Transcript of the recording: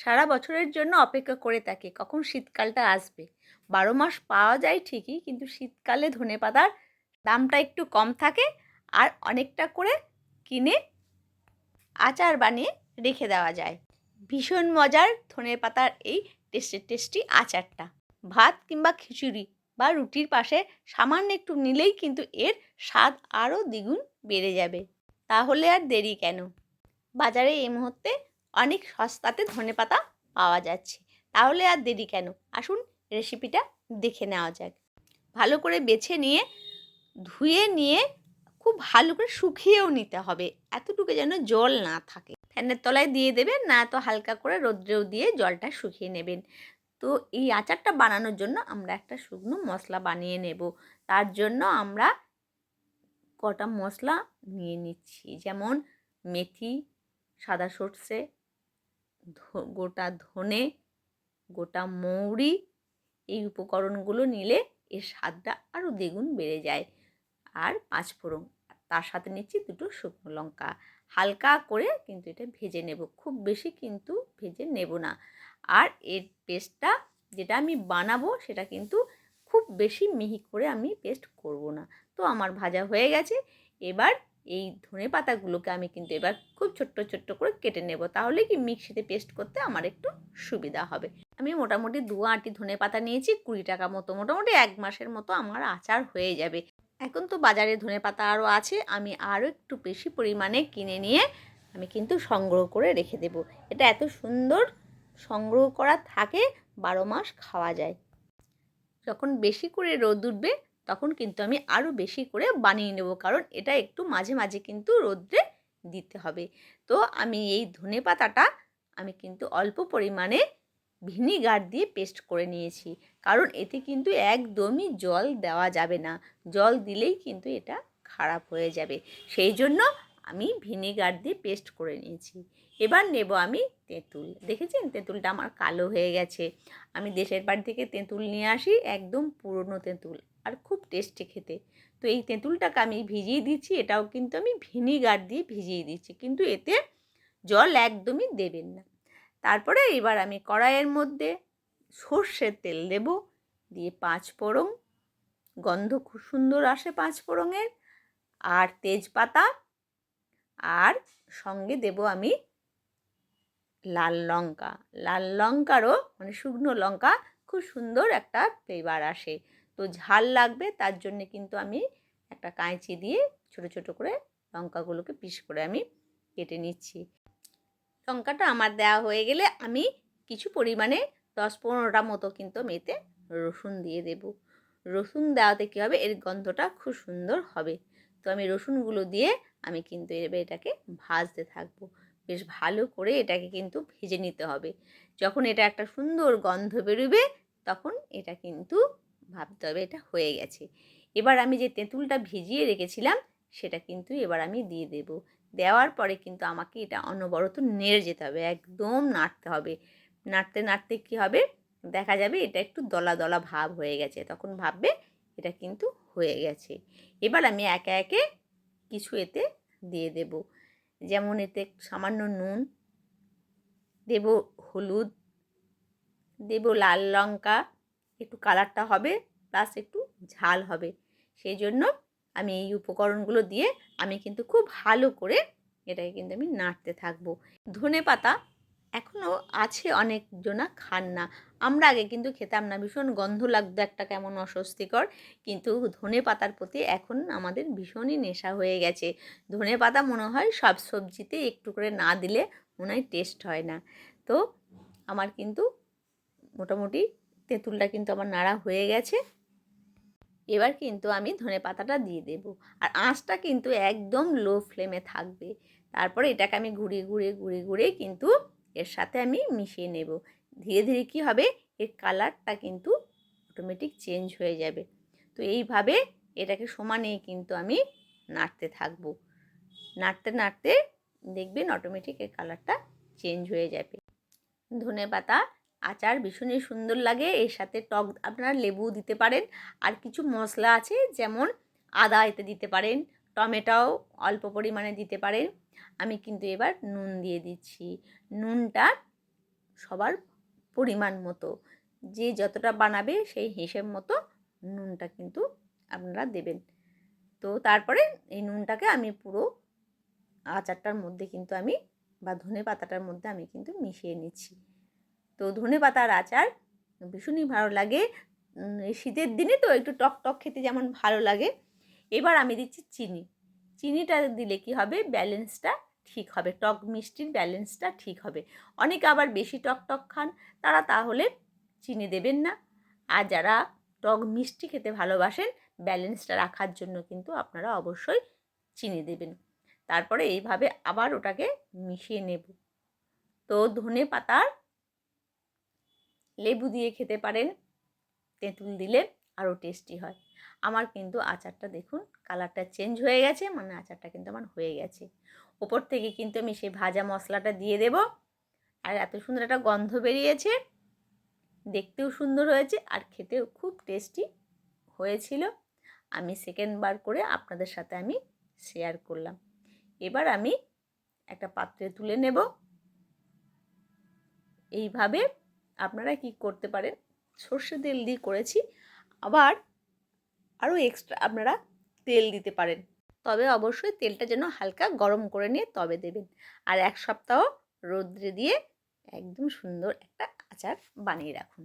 সারা বছরের জন্য অপেক্ষা করে থাকে, কখন শীতকালটা আসবে। বারো মাস পাওয়া যায় ঠিকই, কিন্তু শীতকালে ধনে পাতার দামটা একটু কম থাকে আর অনেকটা করে কিনে আচার বানিয়ে রেখে দেওয়া যায়। ভীষণ মজার ধনে পাতার এই টেস্টি টেস্টি আচারটা। ভাত কিংবা খিচুড়ি বা রুটির পাশে সামান্য একটু নিলেই কিন্তু এর স্বাদ আরও দ্বিগুণ বেড়ে যাবে। তাহলে আর দেরি কেন? বাজারে এই মুহূর্তে অনেক সস্তাতে ধনে পাতা পাওয়া যাচ্ছে। তাহলে আর দেরি কেন? আসুন রেসিপিটা দেখে নেওয়া যাক। ভালো করে বেছে নিয়ে, ধুয়ে নিয়ে খুব ভালো করে শুকিয়েও নিতে হবে। এতটুকু যেন জল না থাকে। ফ্যানের তলায় দিয়ে দেবেন, না তো হালকা করে রৌদ্রেও দিয়ে জলটা শুকিয়ে নেবেন। তো এই আচারটা বানানোর জন্য আমরা একটা শুকনো মশলা বানিয়ে নেব। তার জন্য আমরা কটা মশলা নিয়ে নিচ্ছি। যেমন মেথি, সাদা সর্ষে গোটা ধনে, গোটা মৌরি, এই উপকরণগুলো নিলে এর স্বাদটা আরও দ্বিগুণ বেড়ে যায়। আর পাঁচ ফোড়ন তার সাথে নিচ্ছি দুটো শুকনো লঙ্কা। হালকা করে কিন্তু এটা ভেজে নেব, খুব বেশি কিন্তু ভেজে নেব না। আর এর পেস্টটা যেটা আমি বানাবো সেটা কিন্তু খুব বেশি মিহি করে আমি পেস্ট করব না। তো আমার ভাজা হয়ে গেছে। এবার এই ধনে পাতাগুলোকে আমি কিন্তু এবার খুব ছোট্ট ছোট্ট করে কেটে নেব। তাহলে কি মিক্সিতে পেস্ট করতে আমার একটু সুবিধা হবে। আমি মোটামুটি দু আঁটি ধনে পাতা নিয়েছি কুড়ি টাকা মতো। মোটামুটি এক মাসের মতো আমার আচার হয়ে যাবে। এখন তো বাজারে ধনে পাতা আরও আছে। আমি আরও একটু বেশি পরিমাণে কিনে নিয়ে আমি কিন্তু সংগ্রহ করে রেখে দেব। এটা এত সুন্দর সংগ্রহ করা থাকে বারো মাস খাওয়া যায়। যখন বেশি করে রোদ উঠবে তখন কিন্তু আমি আরও বেশি করে বানিয়ে নেব। কারণ এটা একটু মাঝে মাঝে কিন্তু রোদ্রে দিতে হবে। তো আমি এই ধনে পাতাটা আমি কিন্তু অল্প পরিমাণে ভিনিগার দিয়ে পেস্ট করে নিয়েছি। কারণ এতে কিন্তু একদমই জল দেওয়া যাবে না। জল দিলেই কিন্তু এটা খারাপ হয়ে যাবে। সেই জন্য আমি ভিনিগার দিয়ে পেস্ট করে নিয়েছি। এবার নেব আমি তেঁতুল। দেখেছেন? তেঁতুলটা আমার কালো হয়ে গেছে। আমি দেশের বাড়ি থেকে তেঁতুল নিয়ে আসি, একদম পুরনো তেঁতুল। আর খুব টেস্টি খেতে। তো এই তেঁতুলটাকে আমি ভিজিয়ে দিচ্ছি, এটাও কিন্তু আমি ভিনিগার দিয়ে ভিজিয়ে দিচ্ছি, কিন্তু এতে জল একদমই দেবেন না। তারপরে এবার আমি কড়াইয়ের মধ্যে সর্ষের তেল দেব, দিয়ে পাঁচ ফোড়ন, গন্ধ খুব সুন্দর আসে পাঁচ ফোড়নের, আর তেজপাতা, আর সঙ্গে দেব আমি লাল লঙ্কা। লাল লঙ্কারও মানে শুকনো লঙ্কা খুব সুন্দর একটা ফ্লেভার আসে। তো ঝাল লাগবে, তার জন্যে কিন্তু আমি একটা কাঁচি দিয়ে ছোট ছোট করে লঙ্কাগুলোকে পিস করে আমি কেটে নিচ্ছি। লঙ্কাটা আমার দেওয়া হয়ে গেলে আমি কিছু পরিমাণে দশ পনেরোটা মতো কিন্তু মেতে রসুন দিয়ে দেব। রসুন দেওয়াতে কী হবে? এর গন্ধটা খুব সুন্দর হবে। তো আমি রসুনগুলো দিয়ে আমি কিন্তু এবার এটাকে ভাজতে থাকব। বেশ ভালো করে এটাকে কিন্তু ভেজে নিতে হবে। যখন এটা একটা সুন্দর গন্ধ বেরোবে, তখন এটা কিন্তু ভাবতে হবে, এটা হয়ে গেছে। এবার আমি যে তেঁতুলটা ভিজিয়ে রেখেছিলাম, সেটা কিন্তু এবার আমি দিয়ে দেব। দেওয়ার পরে কিন্তু আমাকে এটা অনবরত নেড়ে যেতে হবে, একদম নাড়তে হবে। নাড়তে নাড়তে কী হবে? দেখা যাবে এটা একটু দলা দলা ভাব হয়ে গেছে, তখন ভাববে এটা কিন্তু হয়ে গেছে। এবার আমি একে একে কিছু এতে দিয়ে দেব। যেমন এতে সামান্য নুন, দেব হলুদ, দেব লাল লঙ্কা একটু কালারটা হবে প্লাস একটু ঝাল হবে। সেই জন্য আমি এই উপকরণগুলো দিয়ে আমি কিন্তু খুব ভালো করে এটাকে কিন্তু আমি নাড়তে থাকব। ধনে পাতা এখনও আছে অনেকজনা খান না। আমরা আগে কিন্তু খেতাম না, ভীষণ গন্ধ লাগতো একটা কেমন অস্বস্তিকর, কিন্তু ধনে পাতার প্রতি এখন আমাদের ভীষণই নেশা হয়ে গেছে। ধনে পাতা মনে হয় সব সবজিতে একটু করে না দিলে মনে হয় টেস্ট হয় না। তো আমার কিন্তু মোটামুটি তেঁতুলটা কিন্তু আমার নাড়া হয়ে গেছে। এবার কিন্তু আমি ধনে পাতাটা দিয়ে দেব। আর আঁচটা কিন্তু একদম লো ফ্লেমে থাকবে। তারপরে এটাকে আমি ঘুরিয়ে ঘুরিয়ে ঘুরিয়ে ঘুরিয়ে কিন্তু এর সাথে আমি মিশিয়ে নেব। ধীরে ধীরে কী হবে? এর কালারটা কিন্তু অটোমেটিক চেঞ্জ হয়ে যাবে। তো এইভাবে এটাকে সমানে কিন্তু আমি নাড়তে থাকব। নাড়তে নাড়তে দেখবেন অটোমেটিক এর কালারটা চেঞ্জ হয়ে যাবে। ধনে পাতা আচার ভীষণই সুন্দর লাগে। এর সাথে টক আপনারা লেবু দিতে পারেন। আর কিছু মশলা আছে, যেমন আদা এতে দিতে পারেন, টমেটোও অল্প পরিমাণে দিতে পারেন। আমি কিন্তু এবার নুন দিয়ে দিচ্ছি। নুনটা সবার পরিমাণ মতো, যে যতটা বানাবে সেই হিসেব মতো নুনটা কিন্তু আপনারা দেবেন। তো তারপরে এই নুনটাকে আমি পুরো আচারটার মধ্যে কিন্তু আমি বা ধনে পাতাটার মধ্যে আমি কিন্তু মিশিয়ে নিচ্ছি। তো ধনে পাতার আচার ভীষণই ভালো লাগে। শীতের দিনে তো একটু টক টক খেতে যেমন ভালো লাগে। এবার আমি দিচ্ছি চিনি। চিনিটা দিলে কি হবে? ব্যালেন্সটা ঠিক হবে। টক মিষ্টির ব্যালেন্সটা ঠিক হবে। অনেকে আবার বেশি টক টক খান, তারা তাহলে চিনি দেবেন না। আর যারা টক মিষ্টি খেতে ভালোবাসেন, ব্যালেন্সটা রাখার জন্য কিন্তু আপনারা অবশ্যই চিনি দেবেন। তারপরে এইভাবে আবার ওটাকে মিশিয়ে নেব। তো ধনে পাতার লেবু দিয়ে খেতে পারেন। তেঁতুল দিলে আরও টেস্টি হয়। আমার কিন্তু আচারটা দেখুন কালারটা চেঞ্জ হয়ে গেছে মানে আচারটা কিন্তু আমার হয়ে গেছে। ওপর থেকে কিন্তু আমি সেই ভাজা মশলাটা দিয়ে দেব। আর এত সুন্দর একটা গন্ধ বেরিয়েছে। দেখতেও সুন্দর হয়েছে আর খেতেও খুব টেস্টি হয়েছিল। আমি সেকেন্ড বার করে আপনাদের সাথে আমি শেয়ার করলাম। এবার আমি একটা পাত্রে তুলে নেব। এইভাবে আপনারা কি করতে পারেন? সর্ষে তেল দিয়ে করেছি। আবার আরও এক্সট্রা আপনারা তেল দিতে পারেন। তবে অবশ্যই তেলটা যেন হালকা গরম করে নিয়ে তবে দেবেন। আর এক সপ্তাহ রোদ্রে দিয়ে একদম সুন্দর একটা আচার বানিয়ে রাখুন।